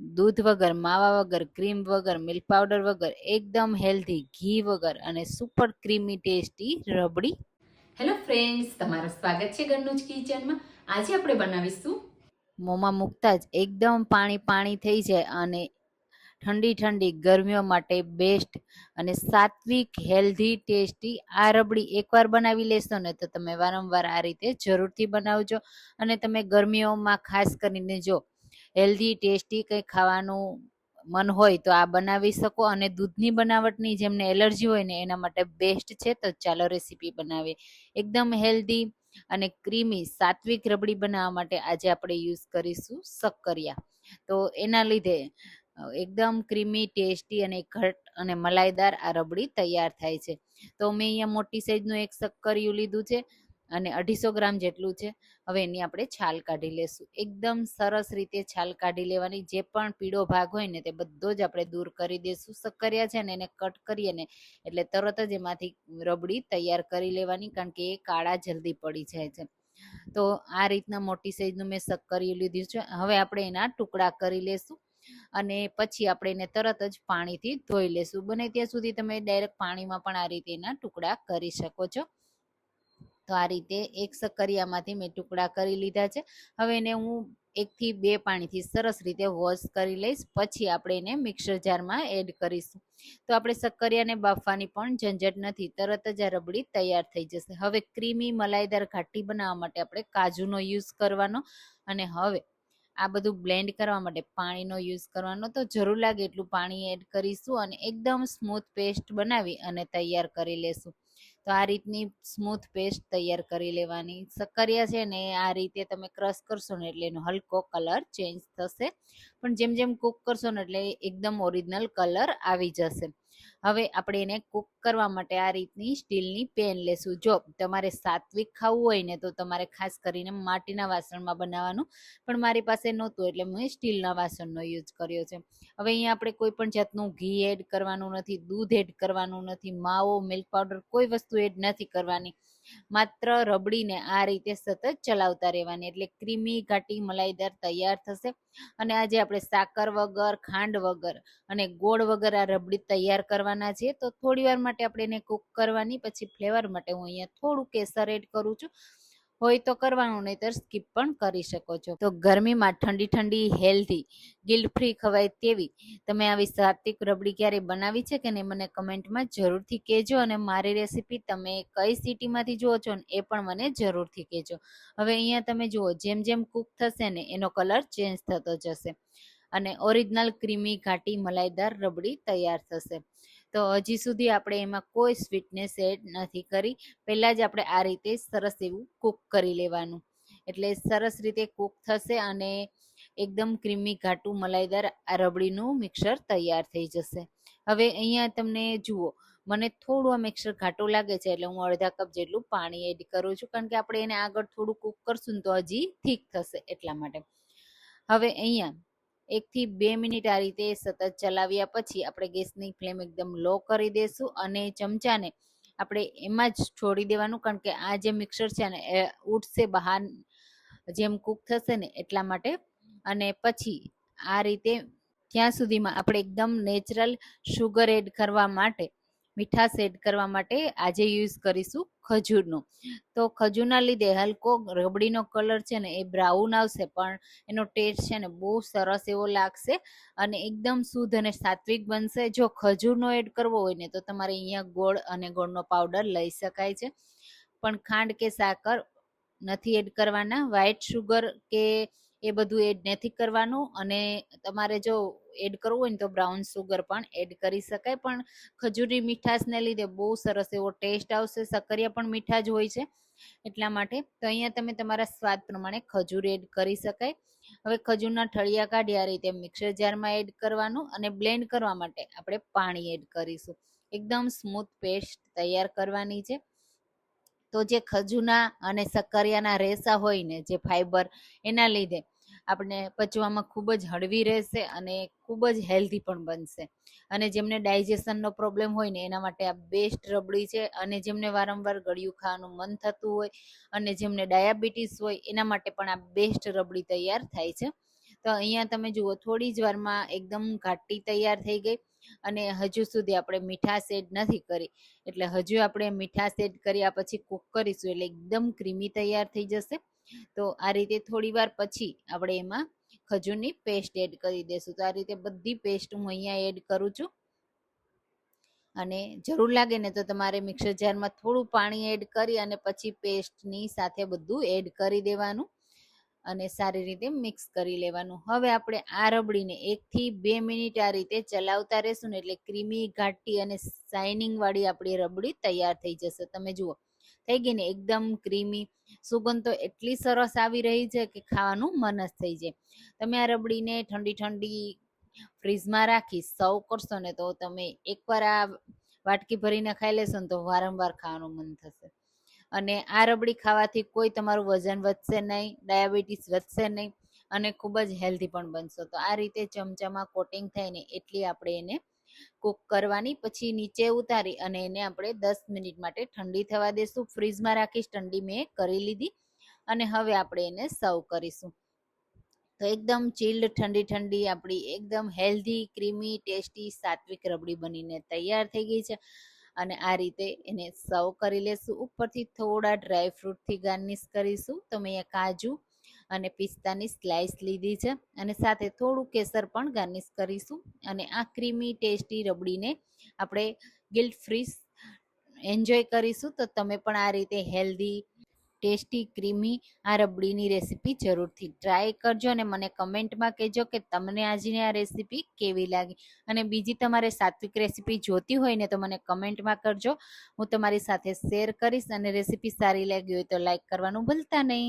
દૂધ વગર માવા વગર ક્રીમ વગર મિલ્ક પાવડર વગર એકદમ હેલ્ધી ઘી વગર અને super creamy tasty rabri. Hello friends તમારું સ્વાગત છે ઘરનું જ કિચનમાં. આજે આપણે બનાવીશું મોંમાં મૂકતા જ એકદમ પાણી પાણી થઈ જાય અને ઠંડી ઠંડી ગરમીઓ માટે બેસ્ટ અને સાત્વિક હેલ્ધી ટેસ્ટી આ રબડી એકવાર બનાવી લેશો ને તો તમે વારંવાર આ રીતે જરૂરથી બનાવજો અને તમે ગરમીઓમાં ખાસ કરીને જો હેલ્ધી ટેસ્ટી કંઈ ખાવાનું મન હોય તો આ બનાવી શકો અને દૂધની બનાવટની જેમને એલર્જી હોય ને એના માટે બેસ્ટ છે, તો ચાલો રેસીપી બનાવીએ. એકદમ હેલ્ધી અને ક્રીમી સાત્વિક રબડી બનાવવા માટે આજે આપણે યુઝ કરીશું શક્કરિયા. તો એના લીધે એકદમ ક્રીમી ટેસ્ટી અને ઘટ અને મલાઈદાર આ રબડી તૈયાર થાય છે. તો મેં અહીંયા મોટી સાઈઝનું એક શક્કરિયું લીધું છે. અને અઢીસો ગ્રામ જેટલું છે, હવે એની આપણે છાલ કાઢી લેશું. એકદમ સરસ રીતે છાલ કાઢી લેવાની, જે પણ પીળો ભાગ હોય ને તે બધો જ આપણે દૂર કરી દઈશું શક્કરિયા છે ને એને કટ કરીએ ને, એટલે તરત જ એમાંથી રબડી તૈયાર કરી લેવાની, કારણ કે એ કાળા જલ્દી પડી જાય છે. તો આ રીતના મોટી સાઈઝનું મેં શક્કરી લીધું છે. હવે આપણે એના ટુકડા કરી લેશું અને પછી આપણે એને તરત જ પાણીથી ધોઈ લેશું. બને ત્યાં સુધી તમે ડાયરેક્ટ પાણીમાં પણ આ રીતે એના ટુકડા કરી શકો છો. તો આ રીતે એક સક્કરિયામાંથી મેં ટુકડા કરી લીધા છે. હવે એને હું એકથી બે પાણીથી સરસ રીતે વોશ કરી લઈશ, પછી આપણે એને મિક્સર જારમાં એડ કરીશું. તો આપણે સક્કરિયાને બાફવાની પણ ઝંઝટ નથી, તરત જ આ રબડી તૈયાર થઈ જશે. હવે ક્રીમી મલાઈદાર ઘાટી બનાવવા માટે આપણે કાજુનો યુઝ કરવાનો અને હવે આ બધું બ્લેન્ડ કરવા માટે પાણીનો યુઝ કરવાનો. તો જરૂર લાગે એટલું પાણી એડ કરીશું અને એકદમ સ્મૂથ પેસ્ટ બનાવી અને તૈયાર કરી લેશું. તો આ રીતની સ્મૂથ પેસ્ટ તૈયાર કરી લેવાની. સક્કરિયા છે ને, આ રીતે તમે ક્રશ કરશો ને એટલે એનો હલકો કલર ચેન્જ થશે. પણ જેમ જેમ કૂક કરશો ને એટલે એકદમ ઓરિજિનલ કલર આવી જશે. હવે આપણે એને કૂક કરવા માટે આ રીતની સ્ટીલની પેન લેશું. જો તમારે સાત્વિક ખાવું હોય ને તો તમારે ખાસ કરીને માટીના વાસણમાં બનાવવાનું પણ મારી પાસે નહોતું એટલે મેં સ્ટીલના વાસણનો યુઝ કર્યો છે. હવે અહીંયા આપણે કોઈ પણ જાતનું ઘી એડ કરવાનું નથી, દૂધ એડ કરવાનું નથી, માવો મિલ્ક પાવડર કોઈ વસ્તુ એડ નથી કરવાની. માત્ર રબડીને આ રીતે સતત ચલાવતા રહેવાની. એટલે ક્રીમી ઘાટી મલાઈદાર તૈયાર થશે. અને આજે આપણે સાકર વગર, ખાંડ વગર અને ગોળ વગર આ રબડી તૈયાર કરવાના છે તો થોડી વાર માટે આપણે એને કૂક કરવાની, પછી ફ્લેવર માટે હું અહીંયા થોડું કેસર એડ કરું છું. હોય તો કરવાનું, નહીતર સ્કીપ પણ કરી શકો છો. તો ગરમીમાં ઠંડી ઠંડી હેલ્ધી ગિલ્ટ ફ્રી ખવાય તેવી. તમે આવી સાત્વિક રબડી ક્યારે બનાવી છે કે નહીં, મને કમેન્ટમાં જરૂરથી કહેજો અને મારી રેસીપી તમે કઈ સિટીમાંથી જુઓ છો ને એ પણ મને જરૂરથી કહેજો. હવે અહીંયા તમે જુઓ, જેમ જેમ કૂક થશે ને, એનો કલર ચેન્જ થતો જશે. અને ઓરિજિનલ ક્રીમી ઘાટી, મલાઈદાર રબડી તૈયાર થશે. તો હજી સુધી આપણે એમાં કોઈ સ્વીટનેસ એડ નથી કરી. પહેલાં જ આપણે આ રીતે સરસ એવું કૂક કરી લેવાનું. એટલે સરસ રીતે કૂક થશે અને એકદમ ક્રીમી ઘાટું મલાઈદાર આ રબડીનું મિક્સર તૈયાર થઈ જશે. હવે અહીંયા તમને જુઓ, મને થોડું આ મિક્સર ઘાટું લાગે છે એટલે હું અડધા કપ જેટલું પાણી એડ કરું છું. કારણ કે આપણે એને આગળ થોડું કૂક કરશું તો હજી ઠીક થશે એટલા માટે. હવે અહીંયા એકથી બે મિનિટ આ રીતે સતત ચલાવ્યા પછી આપણે ગેસની ફ્લેમ એકદમ લો કરી દઈશું અને ચમચાને આપણે એમાં જ છોડી દેવાનું, કારણ કે આ જે મિક્સર છે ને, એ ઉઠશે બહાર, જેમ કૂક થશે ને એટલા માટે. અને પછી આ રીતે ત્યાં સુધીમાં આપણે એકદમ નેચરલ શુગર એડ કરવા માટે મીઠાશ એડ કરવા માટે આજે યુઝ કરીશું ખજૂરનો. તો ખજૂરના લીધે હલકો રબડીનો કલર છે ને એ બ્રાઉન આવશે, પણ એનો ટેસ્ટ છે ને બહુ સરસ એવો લાગશે અને એકદમ શુદ્ધ અને સાત્વિક બનશે. જો ખજૂરનો એડ કરવો હોય ને તો તમારે અહીંયા ગોળ અને ગોળનો પાવડર લઈ શકાય છે. પણ ખાંડ કે સાકર નથી એડ કરવાના. વ્હાઇટ શુગર કે એ બધું એડ નથી કરવાનું અને તમારે જો એડ કરવું હોય ને તો બ્રાઉન સુગર પણ એડ કરી શકાય. પણ ખજૂરી મીઠાશને લીધે બહુ સરસ એવો ટેસ્ટ આવશે. સક્કરિયા પણ મીઠા જ હોય છે. એટલા માટે તો અહીંયા તમે તમારા સ્વાદ પ્રમાણે ખજૂર એડ કરી શકાય. હવે ખજૂરના ઠળિયા કાઢી આ રીતે મિક્સર જારમાં એડ કરવાનું અને બ્લેન્ડ કરવા માટે આપણે પાણી એડ કરીશું. એકદમ સ્મૂથ પેસ્ટ તૈયાર કરવાની છે. તો જે ખજૂના અને સક્કરિયાના રેસા હોય ને જે ફાઈબર એના લીધે આપણે પચવામાં ખૂબ જ હળવી રહેશે અને ખૂબ જ હેલ્ધી પણ બનશે. અને જેમને ડાયજેશનનો પ્રોબ્લેમ હોય ને, એના માટે આ બેસ્ટ રબડી છે. અને જેમને વારંવાર ગળ્યું ખાવાનું મન થતું હોય અને જેમને ડાયાબિટીસ હોય, એના માટે પણ આ બેસ્ટ રબડી તૈયાર થાય છે. તો અહીંયા તમે જુઓ, થોડી જ વારમાં એકદમ ઘાટી તૈયાર થઈ ગઈ અને હજુ સુધી આપણે મીઠાશ એડ નથી કરી. એટલે હજુ આપણે મીઠાશ એડ કર્યા પછી કુક કરીશું એટલે એકદમ ક્રીમી તૈયાર થઈ જશે. તો આ રીતે થોડી વાર પછી આપણે એમાં ખજૂરની પેસ્ટ એડ કરી દેશું. તો આ રીતે બધી પેસ્ટ હું અહીંયા એડ કરું છું. અને જરૂર લાગે ને તો તમારે મિક્સર જારમાં થોડું પાણી એડ કરી અને પછી પેસ્ટની સાથે બધું એડ કરી દેવાનું અને સારી રીતે મિક્સ કરી લેવાનું. હવે આપણે આ રબડીને એકથી બે મિનિટ આ રીતે ચલાવતા રહેશું ને એટલે ક્રીમી, ઘાટી અને શાઇનિંગ વાળી આપણી રબડી તૈયાર થઈ જશે. તમે જુઓ થઈ ગઈ ને એકદમ ક્રીમી સુગંધ તો એટલી સરસ આવી રહી છે કે ખાવાનું મન જ થઈ જાય. તમે આ રબડીને ઠંડી ઠંડી ફ્રીજમાં રાખી સર્વ કરશો ને તો તમે એકવાર આ વાટકી ભરીને ખાઈ લેશો ને તો વારંવાર ખાવાનું મન થશે. અને આ રબડી ખાવાથી કોઈ તમારું વજન વધશે નહીં, ડાયાબિટીસ વધશે નહીં અને ખૂબ જ હેલ્ધી પણ બનશો. તો આ રીતે ચમચામાં કોટિંગ થાય ને એટલી આપણે એને કૂક કરવાની, પછી નીચે ઉતારી અને એને આપણે દસ મિનિટ માટે ઠંડી થવા દેશું. ફ્રીજમાં રાખીશ, ઠંડી મેં કરી લીધી અને હવે આપણે એને સર્વ કરીશું. તો એકદમ ચીલ્ડ ઠંડી ઠંડી આપણી એકદમ હેલ્ધી ક્રીમી ટેસ્ટી સાત્વિક રબડી બનીને તૈયાર થઈ ગઈ છે અને આ રીતે એને સર્વ કરી લેશું. ઉપરથી થોડા ડ્રાય ફ્રૂટથી ગાર્નિશ કરીશું. તો મેં કાજુ અને પિસ્તાની સ્લાઇસ લીધી છે. અને સાથે થોડું કેસર પણ ગાર્નિશ કરીશું. અને આ ક્રીમી ટેસ્ટી રબડીને આપણે ગિલ્ટ ફ્રી એન્જોય કરીશું. તો તમે પણ આ રીતે હેલ્ધી ટેસ્ટી ક્રીમી આ રબડીની રેસીપી જરૂરથી ટ્રાય કરજો અને મને કમેન્ટમાં કહેજો કે તમને આજની આ રેસીપી કેવી લાગી. અને બીજી તમારે સાત્વિક રેસીપી જોતી હોય ને તો મને કમેન્ટમાં કરજો. હું તમારી સાથે શેર કરીશ અને રેસીપી સારી લાગી હોય તો લાઈક કરવાનું ભૂલતા નહીં.